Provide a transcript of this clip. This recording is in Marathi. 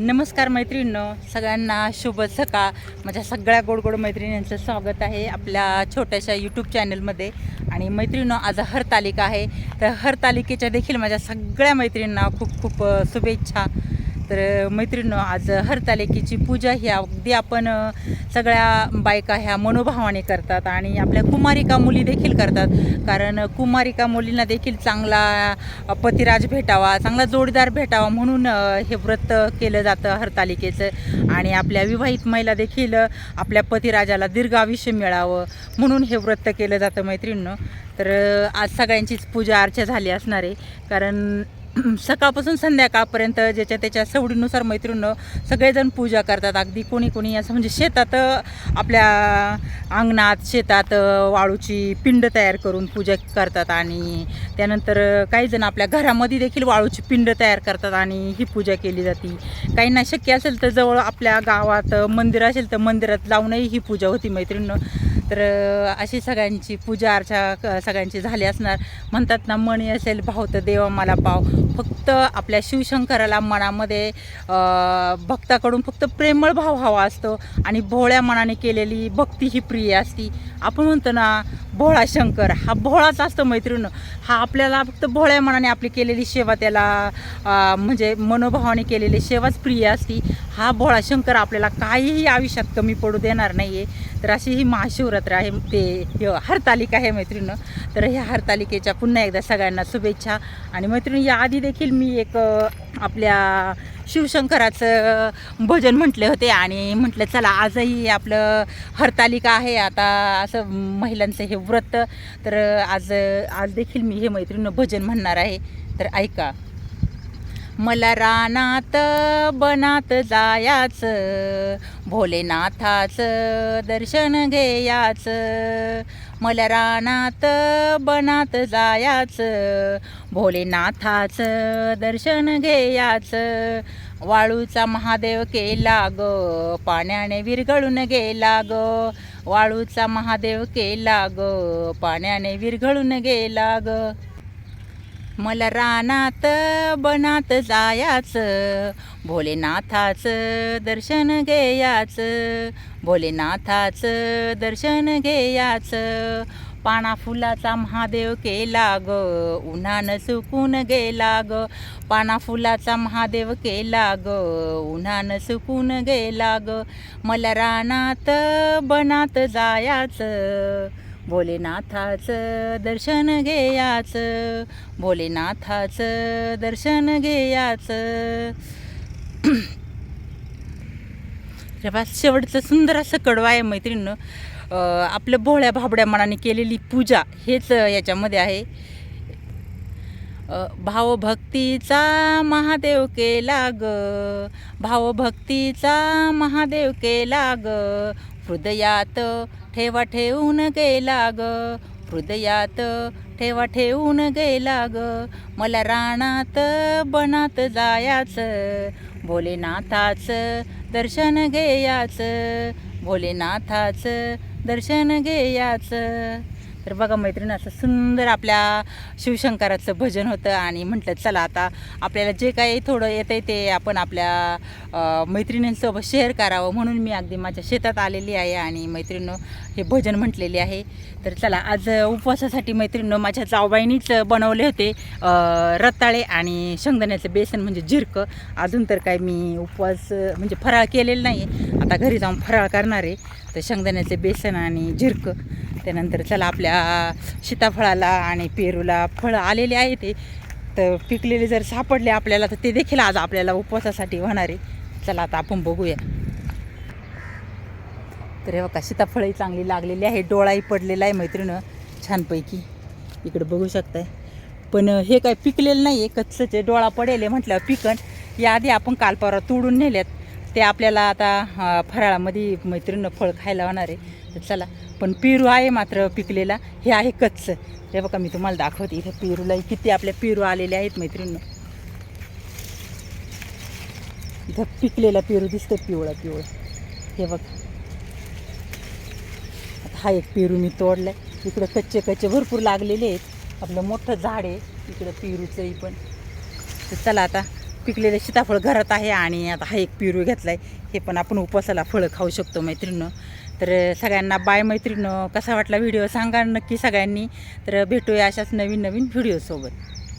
नमस्कार मैत्रिणींनो सगळ्यांना शुभ सकाळ. माझ्या सगळ्या गोड गोड मैत्रिणींचं स्वागत आहे आपल्या छोट्याशा यूट्यूब चॅनलमध्ये आणि मैत्रिणींनो आज हरतालिका आहे. तर हरतालिकेच्या देखील माझ्या सगळ्या मैत्रिणींना खूप खूप शुभेच्छा. तर मैत्रिणींनो आज हरतालिकेची पूजा ही अगदी आपण सगळ्या बायका ह्या मनोभावाने करतात आणि आपल्या कुमारिका मुली देखील करतात. कारण कुमारिका मुलींना देखील चांगला पतिराज भेटावा चांगला जोडीदार भेटावा म्हणून हे व्रत केलं जातं हरतालिकेचं. आणि आपल्या विवाहित महिला देखील आपल्या पतिराजाला दीर्घ आयुष्य मिळावं म्हणून हे व्रत केलं जातं मैत्रिणीनं. तर आज सगळ्यांचीच पूजा अर्चा झाली असणार आहे. कारण सकाळपासून संध्याकाळपर्यंत ज्याच्या त्याच्या सवडीनुसार मैत्रिणीनं सगळेजण पूजा करतात. अगदी कोणी कोणी असं म्हणजे शेतात आपल्या अंगणात शेतात वाळूची पिंड तयार करून पूजा करतात आणि त्यानंतर काही जण आपल्या घरामध्ये देखील वाळूची पिंड तयार करतात आणि ही पूजा केली जाते. काहींना शक्य असेल तर जवळ आपल्या गावात मंदिर असेल तर मंदिरात जाऊनही ही पूजा होती मैत्रिणीनं. तर अशी सगळ्यांची पूजा अर्चा क- सगळ्यांची झाली असणार. म्हणतात ना मणी असेल भाव तर देवा मला पाव. फक्त आपल्या शिवशंकराला मनामध्ये भक्ताकडून फक्त प्रेमळ भाव हवा असतो. आणि भोळ्या मनाने केलेली भक्ती ही प्रिय असती. आपण म्हणतो ना भोळा शंकर हा भोळाच असतो मैत्रीण. हा आपल्याला फक्त भोळ्या मनाने आपली केलेली सेवा त्याला म्हणजे मनोभावाने केलेली सेवाच प्रिय असती. हा भोळा शंकर आपल्याला काहीही आयुष्यात कमी पडू देणार नाही आहे तर अशी ही महाशिवरात्र आहे ते हरतालिका आहे मैत्रिणं. तर ह्या हरतालिकेच्या पुन्हा एकदा सगळ्यांना शुभेच्छा. आणि मैत्रिणी याआधी देखील मी एक आपल्या शिवशंकराचं भजन म्हटले होते आणि म्हटलं चला आजही आपलं हरतालिका आहे आता असं महिलांचं हे व्रत. तर आज आज देखील मी हे मैत्रिणीनं भजन म्हणणार आहे. तर ऐका. मला रानात बनात जायाचं भोलेनाथाचं दर्शन घेयाचं मला रानात बनात जायाचं भोलेनाथाचं दर्शन घेयाचं. वाळूचा महादेव केला ग पाण्याने विरघळून गेला ग. वाळूचा महादेव केला ग पाण्याने विरघळून गेला ग. मला रानात बनात जायाचं भोलेनाथाचं दर्शन घेयाचं भोलेनाथाचं दर्शन घेयाचं. पाना फुलाचा महादेव केला ग उन्हानं सुकून गेला ग. पाना फुलाचा महादेव केला ग उन्हानं सुकून गेला ग. मला रानात बनात जायाचं भोलेनाथाचं दर्शन घेयाचं भोलेनाथाचं दर्शन घेयाचं. तेव्हा शेवटचं सुंदर असं कडवा आहे मैत्रिणीनं. आपल्या भोळ्या भाबड्या मनाने केलेली पूजा हेच याच्यामध्ये आहे. भावभक्तीचा महादेव केला ग भावभक्तीचा महादेव केला ग हृदयात ठेवा ठेवून गेला ग हृदयात ठेवा ठेवून गेला ग मला राणात बनात जायाचं. भोलेनाथाचं दर्शन घेयाचं. भोलेनाथाचं दर्शन घेयाचं. तर बघा मैत्रिणी असं सुंदर आपल्या शिवशंकराचं भजन होतं आणि म्हटलं चला आता आपल्याला जे काही थोडं येतं आहे ते आपण आपल्या मैत्रिणींसोबत शेअर करावं म्हणून मी अगदी माझ्या शेतात आलेली आहे आणि मैत्रिणीनं हे भजन म्हटलेले आहे. तर चला आज उपवासासाठी मैत्रिणीनं माझ्या जावबाईनीच बनवले होते रताळे आणि शेंगदाण्याचं बेसन म्हणजे झिरकं अजून तर काय मी उपवास म्हणजे फराळ केलेलं नाही आता घरी जाऊन फराळ करणार आहे. तर शेंगदाण्याचे बेसन आणि झिरकं त्यानंतर चला आपल्या सीताफळाला आणि पेरूला फळं आलेले आहे ते. तर पिकलेले जर सापडले आपल्याला तर ते देखील आज आपल्याला उपवासासाठी होणार आहे. चला आता आपण बघूया. तर हे बघा सीताफळही चांगली लागलेली आहे. डोळाही पडलेला आहे मैत्रिणं छानपैकी. इकडे बघू शकताय. पण हे काय पिकलेलं नाही आहे कच्चचे डोळा पडेल आहे म्हटल्यावर पिकण याआधी आपण काल परवा तोडून नेल्यात. ते आपल्याला आता फराळामध्ये मैत्रिणीनं फळ खायला होणार आहे. तर चला पण पेरू आहे मात्र पिकलेला हे आहे कच्चं. हे बघा मी तुम्हाला दाखवते इथे पेरूला किती आपल्या पेरू आलेले आहेत मैत्रिणीनं इथं पिकलेला पेरू दिसतं पिवळा पिवळा. हे बघा. आता हा एक पेरू मी तोडलाय. इकडं कच्चे कच्चे भरपूर लागलेले आहेत. आपलं मोठं झाड आहे इकडं पेरूचंही पण. तर चला आता पिकलेलं सीताफळ घरात आहे आणि आता हा एक पेरू घेतला आहे हे पण आपण उपासाला फळं खाऊ शकतो मैत्रिणीनं तर सगळ्यांना बाय मैत्रिणं कसा वाटला व्हिडिओ सांगा नक्की सगळ्यांनी. तर भेटूया अशाच नवीन नवीन व्हिडिओसोबत